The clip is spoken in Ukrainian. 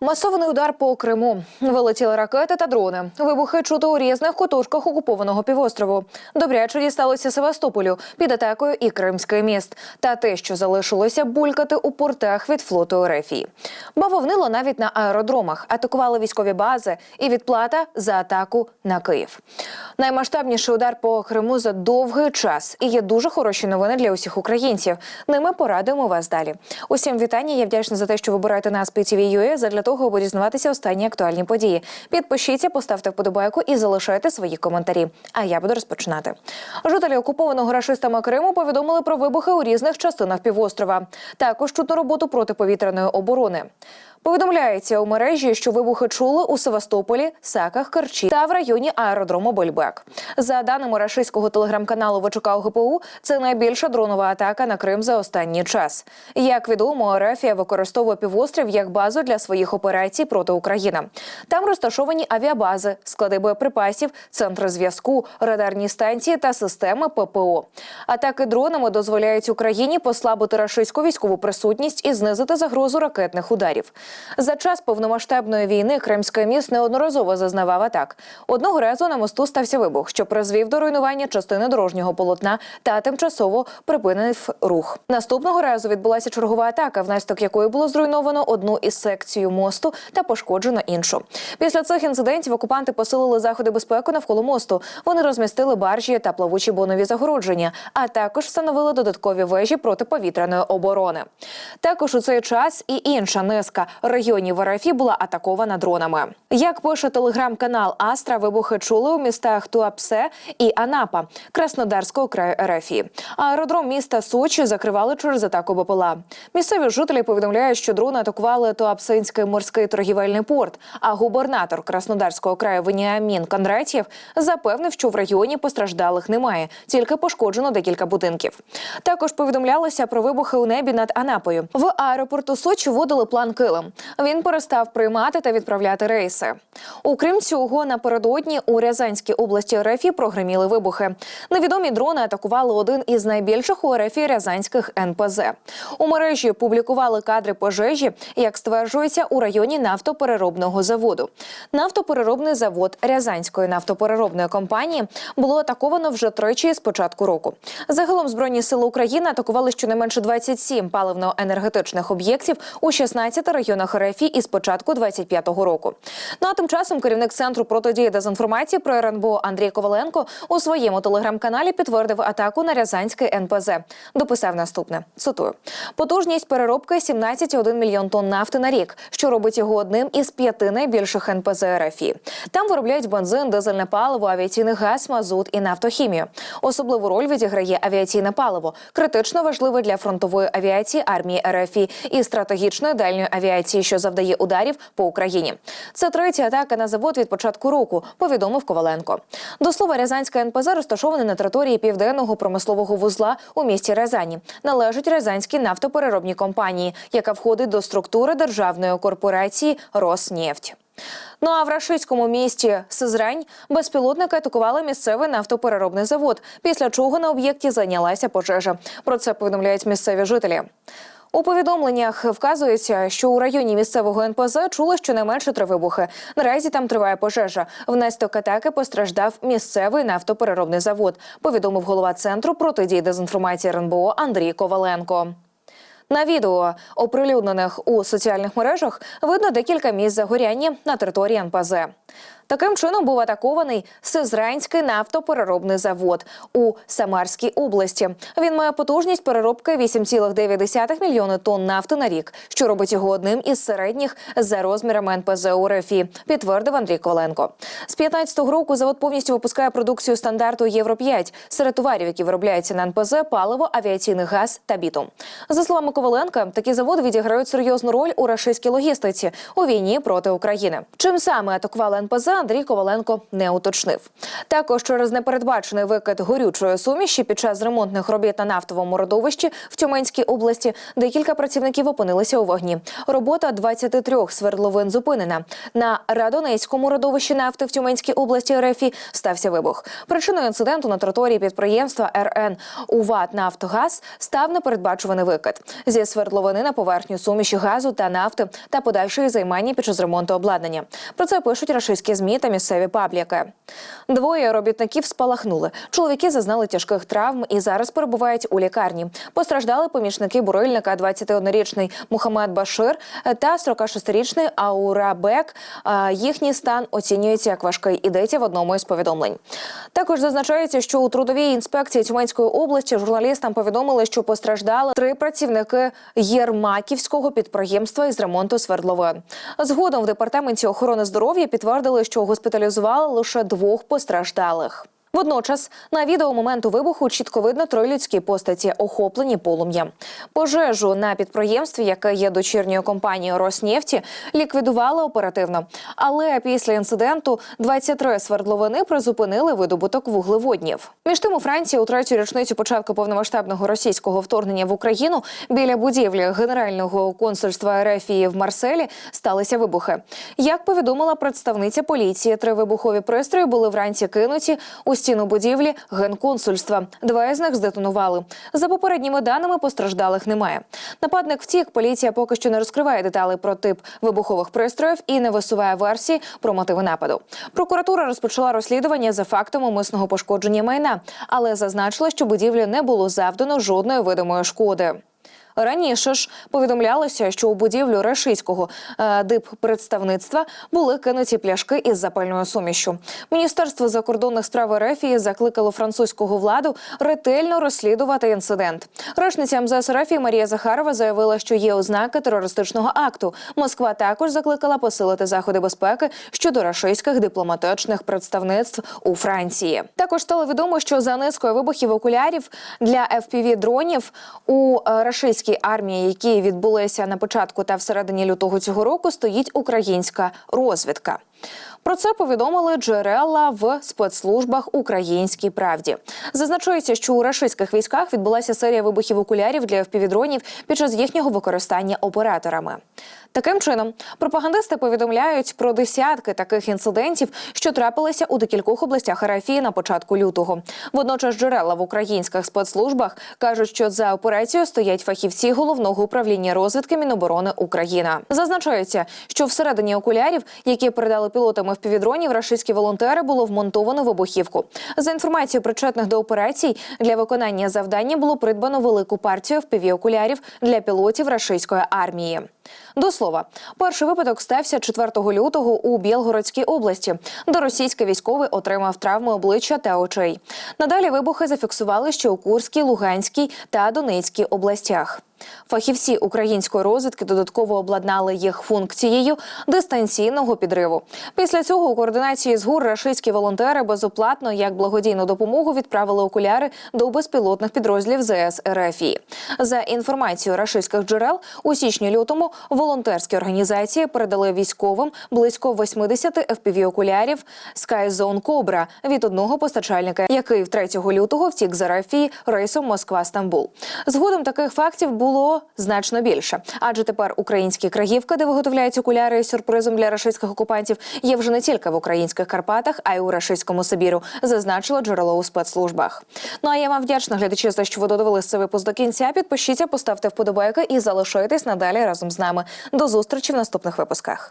Масований удар по Криму. Вилетіли ракети та дрони. Вибухи чути у різних куточках окупованого півострову. Добряче дісталося Севастополю під атакою і Кримський міст. Та те, що залишилося булькати у портах від флоту Ерефії. Бавовнило навіть на аеродромах. Атакували військові бази і відплата за атаку на Київ. Наймасштабніший удар по Криму за довгий час. І є дуже хороші новини для усіх українців. Ними порадуємо вас далі. Усім вітання. Я вдячна за те, що вибираєте нас PTV.ua задля того, аби різнуватися останні актуальні події. Підпишіться, поставте вподобайку і залишайте свої коментарі. А я буду розпочинати. Жителі окупованого рашистами Криму повідомили про вибухи у різних частинах півострова. Також чутно роботу протиповітряної оборони. Повідомляється у мережі, що вибухи чули у Севастополі, Саках, Керчі та в районі аеродрому Бельбек. За даними рашистського телеграм-каналу ВЧК ОГПУ, це найбільша дронова атака на Крим за останній час. Як відомо, Арафія використовує півострів як базу для своїх операцій проти України. Там розташовані авіабази, склади боєприпасів, центри зв'язку, радарні станції та системи ППО. Атаки дронами дозволяють Україні послабити рашистську військову присутність і знизити загрозу ракетних ударів. За час повномасштабної війни Кримський міст неодноразово зазнавав атак. Одного разу на мосту стався вибух, що призвів до руйнування частини дорожнього полотна та тимчасово припинив рух. Наступного разу відбулася чергова атака, внаслідок якої було зруйновано одну із секцій мосту та пошкоджено іншу. Після цих інцидентів окупанти посилили заходи безпеки навколо мосту. Вони розмістили баржі та плавучі бонові загородження, а також встановили додаткові вежі протиповітряної оборони. Також у цей час і інша низка районів РФ була атакована дронами. Як пише телеграм-канал Астра, вибухи чули у містах Туапсе і Анапа Краснодарського краю РФ. Аеродром міста Сочі закривали через атаку БПЛА. Місцеві жителі повідомляють, що дрони атакували Туапсинський морський торгівельний порт. А губернатор Краснодарського краю Веніамін Кондратєв запевнив, що в районі постраждалих немає, тільки пошкоджено декілька будинків. Також повідомлялося про вибухи у небі над Анапою. В аеропорту Сочі вводили план Килим. Він перестав приймати та відправляти рейси. Окрім цього, напередодні у Рязанській області РФ прогреміли вибухи. Невідомі дрони атакували один із найбільших у РФ рязанських НПЗ. У мережі публікували кадри пожежі, як стверджується, у районі нафтопереробного заводу. Нафтопереробний завод Рязанської нафтопереробної компанії було атаковано вже тричі з початку року. Загалом збройні сили України атакували щонайменше 27 паливно-енергетичних об'єктів у 16 районах РФ із початку 25-го року. Ну а тим часом керівник центру протидії дезінформації про РНБО Андрій Коваленко у своєму телеграм-каналі підтвердив атаку на Рязанський НПЗ. Дописав наступне: цитую: потужність переробки 17,1 мільйон тонн нафти на рік, що робить його одним із п'яти найбільших НПЗ РФ. Там виробляють бензин, дизельне паливо, авіаційний газ, мазут і нафтохімію. Особливу роль відіграє авіаційне паливо, критично важливе для фронтової авіації армії РФ і стратегічної дальньої авіації, що завдає ударів по Україні. Це третя атака на завод від початку року. Повідомив Коваленко. До слова, Рязанська НПЗ розташований на території південного промислового вузла у місті Рязані. Належить Рязанській нафтопереробній компанії, яка входить до структури державної корпорації Роснефть. Ну а в рашистському місті Сизрань безпілотники атакували місцевий нафтопереробний завод, після чого на об'єкті зайнялася пожежа. Про це повідомляють місцеві жителі. У повідомленнях вказується, що у районі місцевого НПЗ чули щонайменше три вибухи. Наразі там триває пожежа. Внаслідок атаки постраждав місцевий нафтопереробний завод. Повідомив голова центру протидії дезінформації РНБО Андрій Коваленко. На відео, оприлюднених у соціальних мережах, видно декілька місць загоряння на території НПЗ. Таким чином був атакований Сизранський нафтопереробний завод у Самарській області. Він має потужність переробки 8,9 мільйони тонн нафти на рік, що робить його одним із середніх за розмірами НПЗ у РФІ, підтвердив Андрій Коленко. З 15-го року завод повністю випускає продукцію стандарту Євро 5 серед товарів, які виробляються на НПЗ, паливо, авіаційний газ та бітум. За словами Коваленка, такі заводи відіграють серйозну роль у рашистській логістиці у війні проти України. Чим саме атакували НПЗ Андрій Коваленко не уточнив. Також через непередбачений викид горючої суміші під час ремонтних робіт на нафтовому родовищі в Тюменській області декілька працівників опинилися у вогні. Робота 23 свердловин зупинена. На Радонецькому родовищі нафти в Тюменській області РФІ стався вибух. Причиною інциденту на території підприємства РН УВАТ Нафтогаз став непередбачуваний викид зі свердловини на поверхню суміші газу та нафти та подальшої займання під час ремонту обладнання. Про це пишуть рашистські змі та місцеві пабліки. Двоє робітників спалахнули. Чоловіки зазнали тяжких травм і зараз перебувають у лікарні. Постраждали помічники бурильника 21-річний Мухаммед Башир та 46-річний Аура Бек. Їхній стан оцінюється як важкий. Ідеться в одному із повідомлень. Також зазначається, що у трудовій інспекції Тюменської області журналістам повідомили, що постраждали три працівники Єрмаківського підприємства із ремонту свердловин. Згодом в департаменті охорони здоров'я підтвердили, що госпіталізували лише двох постраждалих. Водночас на відео моменту вибуху чітко видно три людські постаті, охоплені полум'ям. Пожежу на підприємстві, яке є дочірньою компанією Роснефті, ліквідували оперативно. Але після інциденту 23 свердловини призупинили видобуток вуглеводнів. Між тим у Франції у третю річницю початку повномасштабного російського вторгнення в Україну біля будівлі генерального консульства РФії в Марселі сталися вибухи. Як повідомила представниця поліції, три вибухові пристрої були вранці кинуті у стіну будівлі генконсульства. Два із них здетонували. За попередніми даними постраждалих немає. Нападник втік. Поліція поки що не розкриває деталей про тип вибухових пристроїв і не висуває версії про мотиви нападу. Прокуратура розпочала розслідування за фактом умисного пошкодження майна, але зазначила, що будівлі не було завдано жодної видимої шкоди. Раніше ж повідомлялося, що у будівлю рашистського е, диппредставництва були кинуті пляшки із запальною сумішю. Міністерство закордонних справ РФ закликало французького владу ретельно розслідувати інцидент. Речниця МЗС РФ Марія Захарова заявила, що є ознаки терористичного акту. Москва також закликала посилити заходи безпеки щодо рашистських дипломатичних представництв у Франції. Також стало відомо, що за низкою вибухів окулярів для fpv дронів у е, рашистській армії, які відбулися на початку та всередині лютого цього року, стоїть українська розвідка. Про це повідомили джерела в спецслужбах Українській правді. Зазначається, що у рашистських військах відбулася серія вибухів окулярів для впівдронів під час їхнього використання операторами. Таким чином, пропагандисти повідомляють про десятки таких інцидентів, що трапилися у декількох областях Арафії на початку лютого. Водночас джерела в українських спецслужбах кажуть, що за операцією стоять фахівці головного управління розвідки Міноборони Україна. Зазначається, що всередині окулярів, які передали пілотами в півдронів рашистські волонтери було вмонтовано вибухівку. За інформацією причетних до операцій для виконання завдання було придбано велику партію впівокулярів для пілотів рашистської армії. До слова, перший випадок стався 4 лютого у Білгородській області, де російський військовий отримав травми обличчя та очей. Надалі вибухи зафіксували ще у Курській, Луганській та Донецькій областях. Фахівці української розвідки додатково обладнали їх функцією дистанційного підриву. Після цього у координації з ГУР рашистські волонтери безоплатно як благодійну допомогу відправили окуляри до безпілотних підрозділів ЗС РФІ. За інформацією рашистських джерел у січні-лютому волонтерські організації передали військовим близько 80 fpv окулярів Skyzone Cobra від одного постачальника, який в 3 лютого втік з РФІ рейсом Москва-Стамбул. Згодом таких фактів було значно більше, адже тепер українські краївки, де виготовляють окуляри сюрпризом для рашистських окупантів, є вже не тільки в українських Карпатах, а й у рашистському Сибіру, зазначило джерело у спецслужбах. Ну а я вам вдячна глядачі за що ви додивились цей випуск до кінця. Підпишіться, поставте вподобайки і залишайтесь надалі разом з нами. До зустрічі в наступних випусках.